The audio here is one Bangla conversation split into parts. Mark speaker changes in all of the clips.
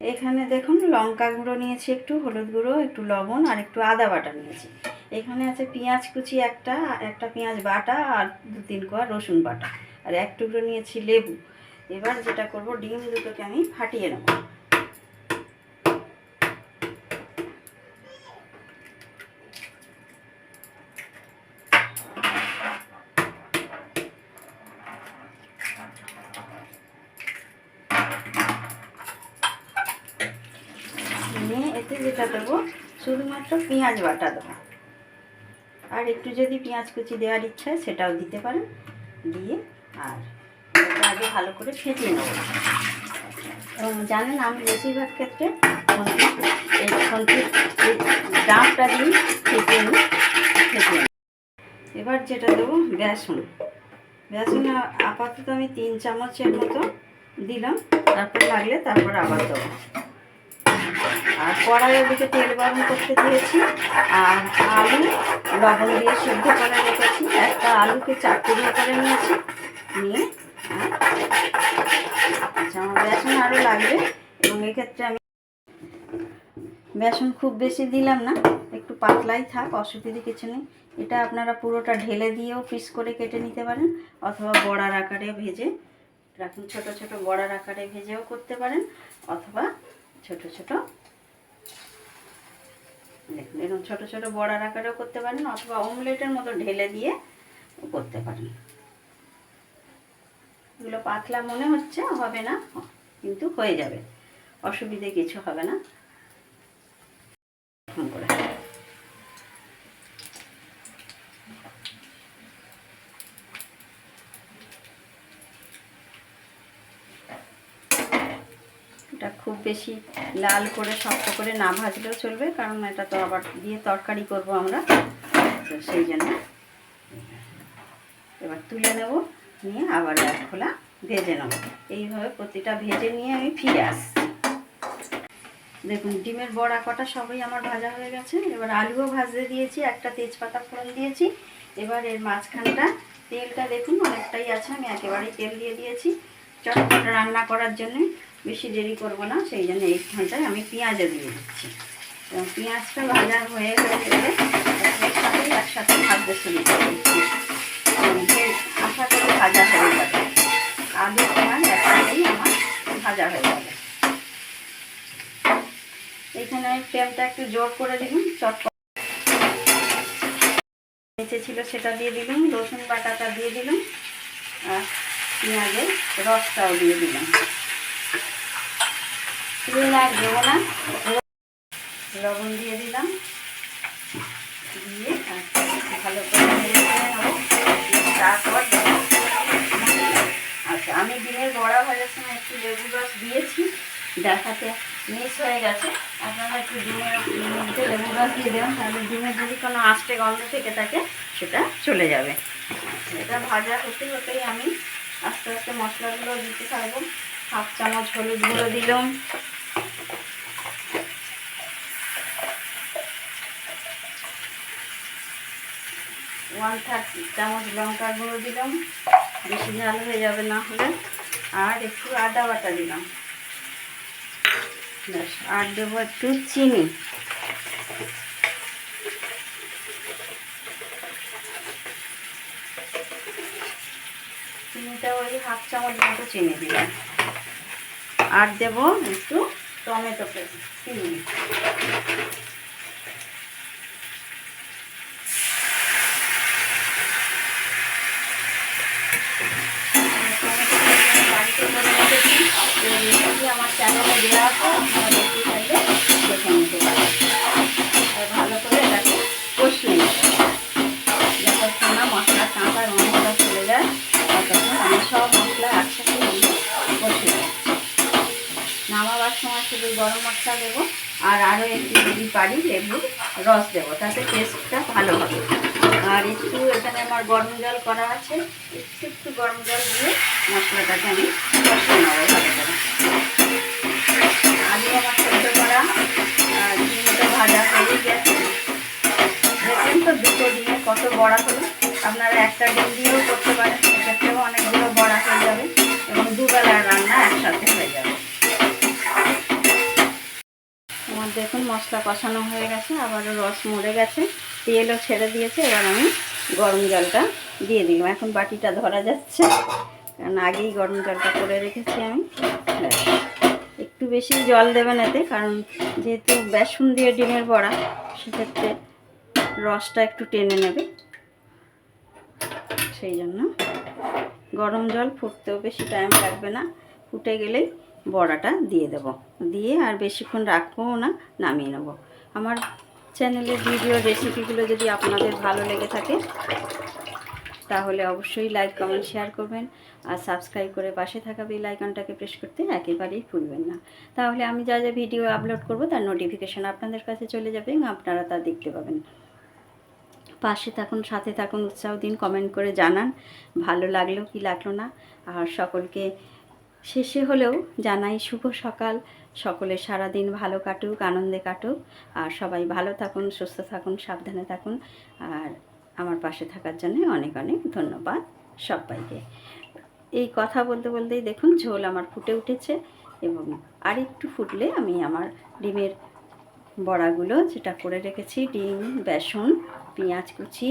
Speaker 1: এখানে দেখুন লঙ্কা গুঁড়ো নিয়েছি একটু, হলুদ গুঁড়ো, একটু লবণ আর একটু আদা বাটা নিয়েছি। এখানে আছে পেঁয়াজ কুচি একটা একটা পেঁয়াজ বাটা আর দু তিন কোয়া রসুন বাটা। আর এক টুকরো নিয়েছি লেবু। এবার যেটা করব, ডিম দুটোকে আমি ফাটিয়ে নেব নিয়ে এতে যেটা দেবো, শুধুমাত্র পেঁয়াজ বাটা দেবো। আর একটু যদি পেঁয়াজ কুচি দেওয়ার ইচ্ছা হয়, সেটাও দিতে পারেন। দিয়ে আর আগে ভালো করে ফেটিয়ে নেব। এবং জানেন, আমি বেশিরভাগ ক্ষেত্রে এই খন্তির ডাঁটটা দিয়ে ফেটিয়ে নিই, ফেটিয়ে এবার যেটা দেবো, বেসন। বেসন আপাতত আমি তিন চামচের মতো দিলাম। তারপর লাগলে তারপর আবার দেবো। আর কড়াইয়ের দিকে তেল গরম করতে দিয়েছি, আর আলু, লবণ দিয়ে সিদ্ধ করে রেখেছি। একটা আলুকে চার টুকরো করে নিয়েছি। নিয়ে আচ্ছা আমার বেসন আরও লাগবে, এবং এক্ষেত্রে আমি বেসন খুব বেশি দিলাম না, একটু পাতলাই থাক, অসুবিধে কিছু নেই। এটা আপনারা পুরোটা ঢেলে দিয়েও পিস করে কেটে নিতে পারেন, অথবা বড়ার আকারে ভেজে রাখুন। ছোট ছোট বড়ার আকারে ভেজেও করতে পারেন, অথবা ছোট ছোট দেখুন, এরকম ছোট ছোট বড়ার আকারেও করতে পারেন, অথবা অমলেটের মতো ঢেলে দিয়ে করতে পারেন। এগুলো পাতলা মনে হচ্ছে, হবে না, কিন্তু হয়ে যাবে। অসুবিধে কিছু হবে না এরকম করে এটা খুব বেশি লাল করে শক্ত করে না ভাজলেও চলবে, কারণ এটা তো আবার দিয়ে তরকারি করব আমরা। তো সেই জন্য এবার তুলে নেব, নিয়ে আবার এক খোলা ভেজে নেব। এইভাবে প্রতিটা ভেজে নিয়ে আমি ফিরে আসছি। দেখুন, ডিমের বড়া কটা সবই আমার ভাজা হয়ে গেছে। এবার আলুও ভাজতে দিয়েছি, একটা তেজপাতা ফোড়ন দিয়েছি। এবার এর মাঝখানটা তেলটা দেখুন, অনেকটাই আছে, আমি একেবারেই তেল দিয়ে দিয়েছি। চটপট রান্না করার জন্য বেশি দেরি করব না, সেই জন্য এইখানটায় আমি পেঁয়াজও দিয়ে দিচ্ছি। এবং পেঁয়াজটা ভাজা হয়ে গেলে একসাথে একসাথে ভাজতে শুরু করে আশা করি ভাজা হয়ে যাবে। আলু পেঁয়াজ একসাথেই আমার ভাজা হয়ে যাবে। এখানে ফ্লেমটা একটু জোর করে দিলাম, চট নিচে ছিল সেটা দিয়ে দিলাম, রসুন বাটাটা দিয়ে দিলাম, আর পেঁয়াজের রসটাও দিয়ে দিলাম। তেল আর দেবো না। লবণ দিয়ে দিলাম। দিয়ে ভালো করে তারপর আচ্ছা আমি ডিমের বড়া ভাজার সময় একটু লেবু রস দিয়েছি। দেখাতে মিস হয়ে গেছে। আপনারা একটু ডিমের মধ্যে লেবু রস দিয়ে দেবেন তাহলে ডিমের যদি কোনো আষ্টে গন্ধ থেকে থাকে, সেটা চলে যাবে। এটা ভাজা হতে হতেই আমি আস্তে আস্তে মশলাগুলো দিতে থাকব। হাফ চামচ হলুদ গুঁড়ো দিলাম। ওয়ান থার্ড চামচ লঙ্কার গুঁড়ো দিলাম। বেশি ঝাল হয়ে যাবে না হলে। আর একটু আদা বাটা দিলাম। ব্যাস, আর দেবো একটু চিনি। চিনিটা ওই হাফ চামচ মতো চিনি দিলাম। আর দেবো একটু টমেটো চিনি। গরম মশলা দেবো আর আরও একটু যদি পারি লেবুর রস দেবো, তাতে টেস্টটা ভালো হবে। আর একটু এখানে আমার গরম জল করা আছে, একটু একটু গরম জল দিয়ে মশলাটাকে আমি কষিয়ে নেব ভালো করে। আলু আমার সেদ্ধ করা ডিমটা ভাজা হয়ে গেছে। দেখুন তো দুটো ডিমে কত বড়া হলো। আপনারা একটা ডিম দিয়েও করতে পারেন সেক্ষেত্রেও অনেকগুলো বড়া হয়ে যাবে এবং দুবেলার রান্না একসাথে হয়ে যাবে। দেখুন মশলা কষানো হয়ে গেছে, আবারও রস মরে গেছে। তেলও ছেড়ে দিয়েছে, এবার আমি গরম জলটা দিয়ে দিলাম। এখন বাটিটা ধরা যাচ্ছে, কারণ আগেই গরম জলটা করে রেখেছি আমি। একটু বেশি জল দেবেন এতে, কারণ যেহেতু বেসন দিয়ে ডিমের বড়া, সেক্ষেত্রে রসটা একটু টেনে নেবে। সেই জন্য গরম জল ফুটতেও বেশি টাইম লাগবে না, ফুটে গেলেই বড়াটা দিয়ে দেব। দিয়ে আর বেশিক্ষণ রাখব না, নামিয়ে নেব। আমার চ্যানেলের ভিডিও রেসিপিগুলো যদি আপনাদের ভালো লেগে থাকে, তাহলে অবশ্যই লাইক কমেন্ট শেয়ার করবেন। আর সাবস্ক্রাইব করে পাশে থাকা বেল আইকনটাকে প্রেস করতে একেবারেই ভুলবেন না। তাহলে আমি যা যা ভিডিও আপলোড করব, তার নোটিফিকেশান আপনাদের কাছে চলে যাবে আপনারা তা দেখতে পাবেন। পাশে থাকুন, সাথে থাকুন, উৎসাহ দিন কমেন্ট করে জানান। ভালো লাগল কি লাগল না? আর সকলকে শেষে হলেও জানাই শুভ সকাল। সকলের সারাদিন ভালো কাটুক, আনন্দে কাটুক। আর সবাই ভালো থাকুন, সুস্থ থাকুন, সাবধানে থাকুন। আর আমার পাশে থাকার জন্য অনেক অনেক ধন্যবাদ সবাইকে। এই কথা বলতে বলতেই দেখুন ঝোল আমার ফুটে উঠেছে এবং আর একটু ফুটলে আমি আমার ডিমের বড়াগুলো যেটা করে রেখেছি, ডিম, বেসন, পেঁয়াজ কুচি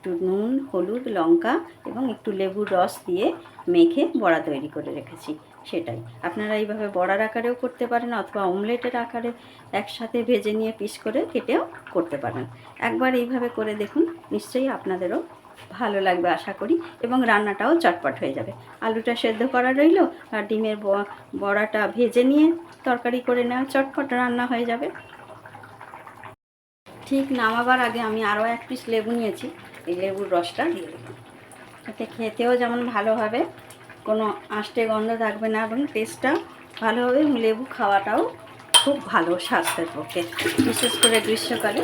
Speaker 1: একটু নুন, হলুদ, লঙ্কা এবং একটু লেবুর রস দিয়ে মেখে বড়া তৈরি করে রেখেছি, সেটাই। আপনারা এইভাবে বড়ার আকারেও করতে পারেন অথবা অমলেটের আকারে একসাথে ভেজে নিয়ে পিস করে কেটেও করতে পারেন। একবার এইভাবে করে দেখুন, নিশ্চয়ই আপনাদেরও ভালো লাগবে আশা করি এবং রান্নাটাও চটপট হয়ে যাবে। আলুটা সেদ্ধ করা রইল আর ডিমের বড়াটা ভেজে নিয়ে তরকারি করে নেওয়া চটপট রান্না হয়ে যাবে। ঠিক নামাবার আগে আমি আরও এক পিস লেবু নিয়েছি। এই লেবুর রসটা। দিয়ে দেবো এতে খেতেও যেমন ভালো হবে, কোনো আষ্টে গন্ধ থাকবে না, এবং টেস্টটা ভালো হবে, এবং লেবু খাওয়াটাও খুব ভালো স্বাস্থ্যের পক্ষে, বিশেষ করে গ্রীষ্মকালে।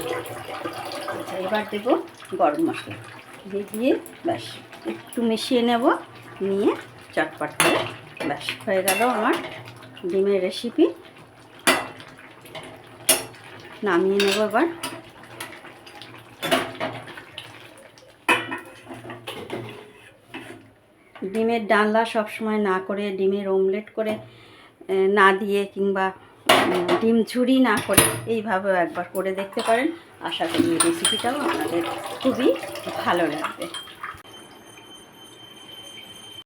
Speaker 1: আচ্ছা এবার দেবো গরম মশলা। দিয়ে দিয়ে ব্যাস, একটু মিশিয়ে নেব, নিয়ে চটপট করে ব্যাস, হয়ে গেল আমার ডিমের রেসিপি নামিয়ে নেব এবার। ডিমের ডালনা সবসময় না করে, ডিমের অমলেট করে না দিয়ে কিংবা ডিম ঝুড়ি না করে, এইভাবেও একবার করে দেখতে পারেন। আশা করি এই রেসিপিটাও আপনাদের খুবই ভালো লাগবে।